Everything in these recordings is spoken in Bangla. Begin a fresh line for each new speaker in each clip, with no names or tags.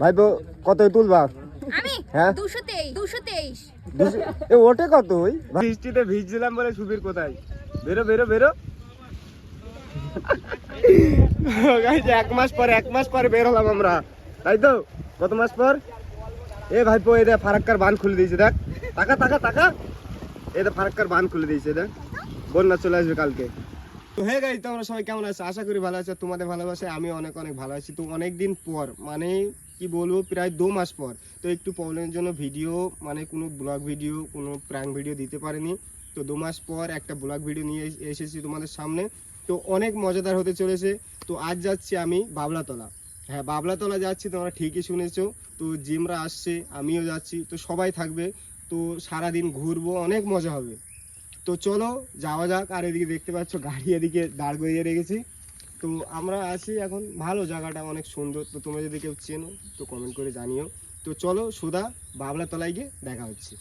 ভাইপো কত তুলবা?
আমি?
হ্যাঁ?
দুশো তেইশ দুশো তেইশ
ওঠে কত ওই? বৃষ্টিতে ভিজছিলাম বলে সুবীর কোথায়? বেরো বেরো বেরো। এক মাস পর এক মাস পরে বের হলাম আমরা। তাই তো? কত মাস পর? এ ভাইপো দেখ ফারাক্কার বান খুলে দিয়েছে দেখ। টাকা টাকা টাকা দেখ ফারাক্কার বান খুলে দিয়েছে দেখ। বন্যা চলে আসবে কালকে। তো হে গাইজ তোমরা সবাই কেমন আছো? আশা করি ভালো আছো। তোমাদের ভালোবাসে আমি অনেক অনেক ভালো আছি। তো অনেক দিন পর মানে কি বলব, প্রায় দু মাস পর, তো একটু প্রবলেমের জন্য ভিডিও মানে কোনো ব্লগ ভিডিও কোনো প্র্যাঙ্ক ভিডিও দিতে পারিনি। তো দু মাস পর একটা ব্লগ ভিডিও নিয়ে এস- এসেছি তোমাদের সামনে। তো অনেক মজাদার হতে চলেছে। তো আজ যাচ্ছি আমি বাবলাতলা। হ্যাঁ বাবলাতলা যাচ্ছি, তোমরা ঠিকই শুনেছো। তো জিমরা আসছে, আমিও যাচ্ছি। তো সবাই থাকবে। তো সারাদিন ঘুরবো, অনেক মজা হবে। তো চলো যাওয়া যাক আর এদিকে দেখতে পাচ্ছ গাড়ি এদিকে দাঁড় করিয়ে রেখেছি। তো আমরা আছি এখন ভালো জায়গাটা অনেক সুন্দর তো তোমরা যদি কেউ চেনো তো কমেন্ট করে জানিও। তো চলো সুদা বাবলা তলায় গিয়ে দেখা হচ্ছে।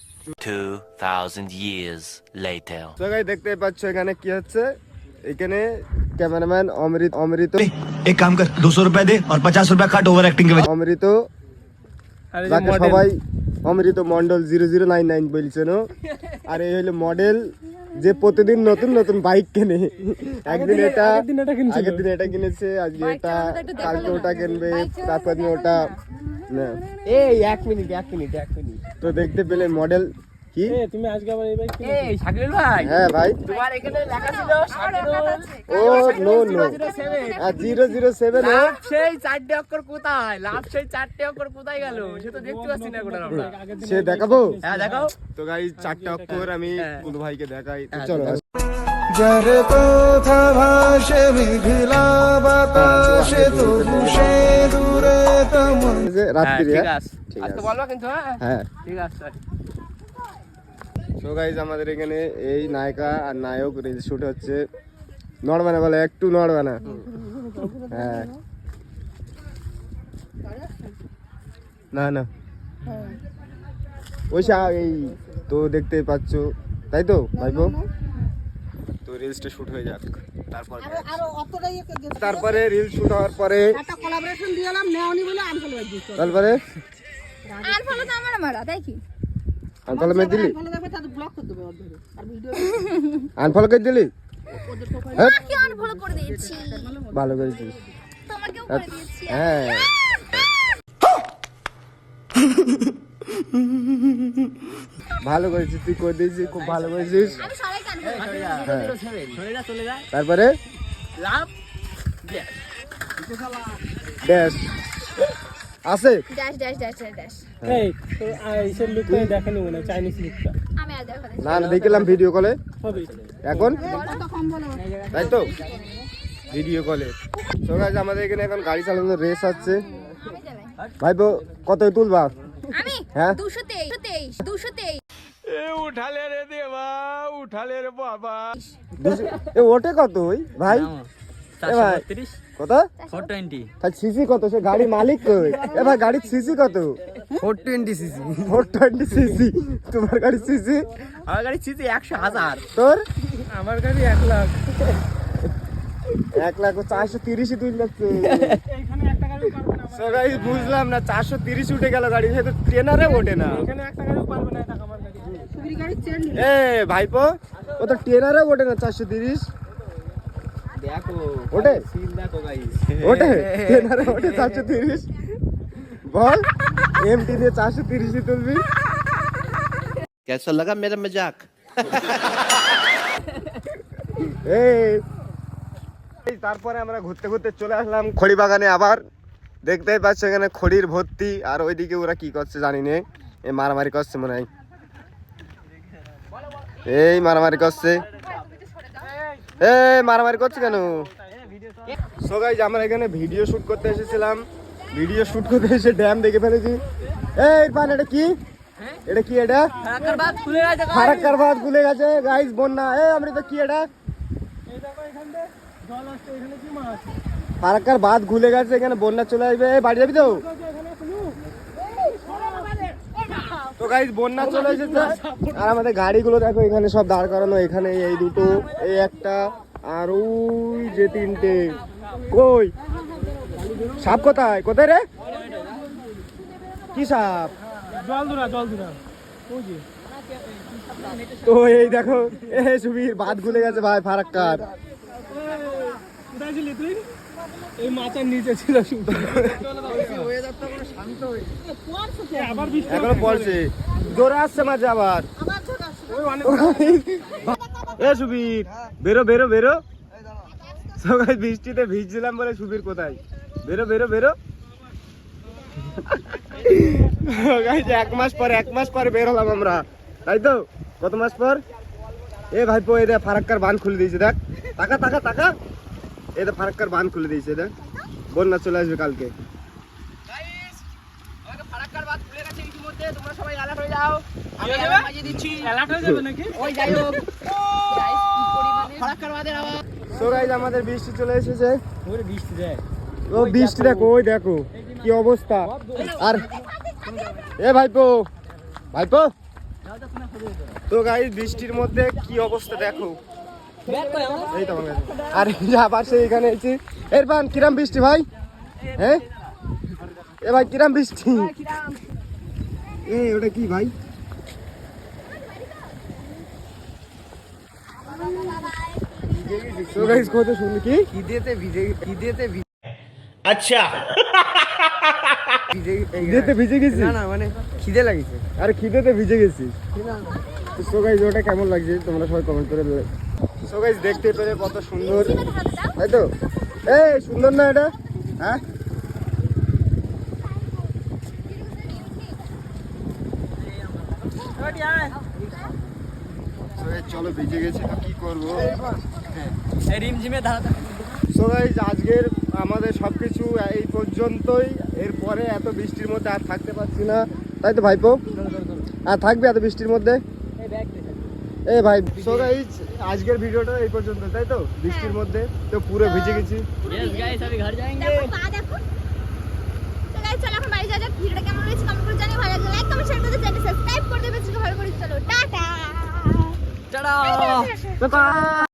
দেখতে পাচ্ছ এখানে কি হচ্ছে? এখানে ক্যামেরাম্যান অমৃত অমৃত
এক কাম কর দুশো রুপিয়া দে আর পঞ্চাশ রুপিয়া কাট ওভার অ্যাক্টিং
অমৃত সবাই Amrit Mondal zero zero nine nine বলছেন আর এই হলো মডেল যে প্রতিদিন নতুন নতুন বাইক কেনে। একদিন এটা আগের দিন এটা কিনেছে আজকে এটা কালকে ওটা কিনবে তারপর দিন ওটা না।
এই এক মিনিট এক মিনিট এক মিনিট।
তো দেখতে পেলে মডেল কি?
তুমি আজকে আবার এই বাইক
এই শাকিল ভাই।
হ্যাঁ ভাই।
তোমার এখানে লেখা ছিল
ও নো নো আর জিরো জিরো সেভেন ও
লাভ সেই চারটে অক্ষর কোথায়? লাভ সেই চারটে অক্ষর কোথায় গেল? সে তো দেখতে পাচ্ছি না এখন আমরা।
সে দেখাবো।
হ্যাঁ দেখাও।
তো গাই চারটা অক্ষর আমি
হ্যাঁ।
কুলু ভাইকে দেখাই। চলো।
যার কথা ভাসে মিথিলা বাতাসে তবু সে দূরে তোমার
রাত্রি
ঠিক
হ্যাঁ?
আছে। আজকে
আছে।
বলবা কিন্তু হ্যাঁ?
হ্যাঁ।
ঠিক আছে
সো গাইজ আমাদের এখানে এই নায়িকা আর নায়ক রিল শুট হচ্ছে। নড়বে না বলে একটু নড়বে না। হ্যাঁ। না না। ওই এই তো দেখতে পাচ্ছ। তাই তো ভাইপো? তো রিলসটা শুট হয়ে যাক। তারপর রিল শুট হওয়ার পরে
একটা কোলাবোরেশন দিয়ে নেওনি বলে আনফল
তারপরে?
আর ফলো তো আমার মারা তাই কি?
আনফলো মেরে দিলি?
ব্লক করে দেবে অর্ধেক আর ভিডিও
আনফলো করে দিলি? হ্যাঁ।
কি আনফলো করে দিয়েছি?
ভালো করেছিস
তোমাকেও করে দিয়েছি।
হ্যাঁ। ভালো করেছিস তুই করে দিয়েছিস খুব ভালো করেছিস। হ্যাঁ। তারপরে? ড্যাশ আছে?
ড্যাশ ড্যাশ ড্যাশ ড্যাশ
এই তো লুকটা দেখেনি মনে হয় চাইনিজ লুকটা
না না দেখলাম ভিডিও কলে এখন? তাই তো ভিডিও কলে তো আমাদের এখানে এখন গাড়ি চালানোর রেস আছে ভাইপো কত তুলবা?
আমি?
হ্যাঁ?
দুশো তেইশ তেইশ। দুশো তেইশ
দুশো- এ ওটে কত ওই? ভাই? কত?
ফোর টোয়েন্টি
তাই সিসি কত? সে গাড়ি মালিক কই? এ ভাই গাড়ির সিসি কত?
Four twenty CC.
Four twenty CC. তোমার গাড়ি সিসি?
আমার গাড়ি সিসি একশো হাজার।
তোর?
আমার গাড়ি এক লাখ।
এক লাখ ও চারশো
গাড়ি
So guys, বুঝলাম না চারশো তিরিশ উঠে গেল গাড়ি সে তো ট্রেনারে ওঠে না।
এখানে একটা গাড়িও পারবে না টাকা আমার গাড়ি।
সুবির গাড়ি চেন নিল
এ ভাইপো ও তো ট্রেনারে ওঠে না চারশো তিরিশ।
দেখো
ওঠে
সিন দেখো গাইস
ওঠে ট্রেনারে ওঠে চারশো তিরিশ বল এমটি দিয়ে চারশো তিরিশই তুলবি
कैसा लगा मेरा मजाक
এই এই তারপরে আমরা ঘুরতে ঘুরতে চলে আসলাম খড়ি বাগানে আবার দেখতেই পাচ্ছ এখানে খড়ির ভর্তি আর ওইদিকে ওরা কি করছে জানি না এই মারামারি করছে মনে হয় এই মারামারি করছে এই মারামারি করছে কেন? সো গাইজ আমরা এখানে ভিডিও শুট করতে এসেছিলাম। ভিডিও শুট করতে এসে ড্যাম দেখে ফেলেছি। এই, পান, এটা কি? এটা কি এটা? ফারাক্কার বাদ খুলে গেছে। গাইজ বন্যা। এই আমরা তো কি এটা? ফারাক্কার বাদ খুলে গেছে, এখানে বন্যা চলে আসবে। বাড়ি যাবি তো
এখানে কোনো
তো গাইজ বন্যা চলে এসেছে। আর আমাদের গাড়িগুলো দেখো এখানে সব দাঁড় করানো। এখানে এই দুটো এই একটা আর ওই যে তিনটে। কই? সাপ কোথায়? কোথায় রে? কি সাপ?
জল দুরা জল দুরা ওই যে।
তো এই দেখো এ সুবীর বাদ গুলে গেছে ভাই ফারাক্কার।
কোথায় ছিলি তুই? এই মাচার নিচে ছিল শুধু
এখনও পড়ছে। জোরে আসছে মাঝে আবার।
ওই
এ সুবীর বেরো বেরো বেরো। সবাই বৃষ্টিতে ভিজছিলাম বলে সুবীর কোথায়? বেরো বেরো বেরো। এক মাস পর এক মাস পরে বের হলাম আমরা। তাই তো? কত মাস পর? এ ভাইপো এদের ফারাক্কার বান খুলে দিয়েছে দেখ। টাকা টাকা টাকা এদের ফারাক্কার বান খুলে দিয়েছে দেখ বন্যা চলে আসবে কালকে।
ফারাক্কার বাদ খুলে গেছে ইতিমধ্যে তোমরা সবাই অ্যালার্ট হয়ে যাও। আমি
যাবে?
বাজিয়ে দিচ্ছি।
অ্যালার্ট হয়ে যাবে নাকি?
ওই যাই হোক। ফারাক্কার বাদের আওয়াজ।
তো গাইজ আমাদের বৃষ্টি চলে এসেছে।
ওরে বৃষ্টি দেয়
ও বৃষ্টি দেখো ওই দেখো কি অবস্থা। আর এ ভাইপো ভাইপো। তো গাইজ বৃষ্টির মধ্যে কি অবস্থা দেখো। আর আবার সে এখানে এসেছি। এরপান কিরাম বৃষ্টি ভাই? হ্যাঁ? এ ভাই কিরাম বৃষ্টি? এ ওটা কি ভাই? কি?
খিদেতে ভিজে
গেছি
না মানে খিদে লাগিছে।
আরে খিদেতে ভিজে গেছি গাইজ ওটা কেমন লাগছে? তোমরা সবাই কমেন্ট করে দেবে সো গাইজ দেখতে পেলে কত সুন্দর। তাই তো। এই সুন্দর না এটা? হ্যাঁ? চলো ভিজে গেছি তো কি করব?
রিমঝিমে
সো গাইজ আজকের আমাদের সব কিছু এই পর্যন্তই। এরপরে এত বৃষ্টির মধ্যে আর থাকতে পারছি না। তাই তো ভাইপো? আর থাকবে এত বৃষ্টির মধ্যে? এ ভাই সো গাইজ আজকের ভিডিওটা এই পর্যন্ত তাই তো বৃষ্টির মধ্যে তো পুরো ভিজে গেছি
यस गाइस अभी घर जाएंगे
দেখো পা দেখো তো গাইস চলো এখন বাড়ি যাওয়া যাক ভিডিওটা কেমন হয়েছে কমেন্ট করে জানিয়ে ভালো লাগলে লাইক কমেন্ট শেয়ার করে চ্যানেল সাবস্ক্রাইব করে দেবে ভালো করে চলো টাটা
টাটা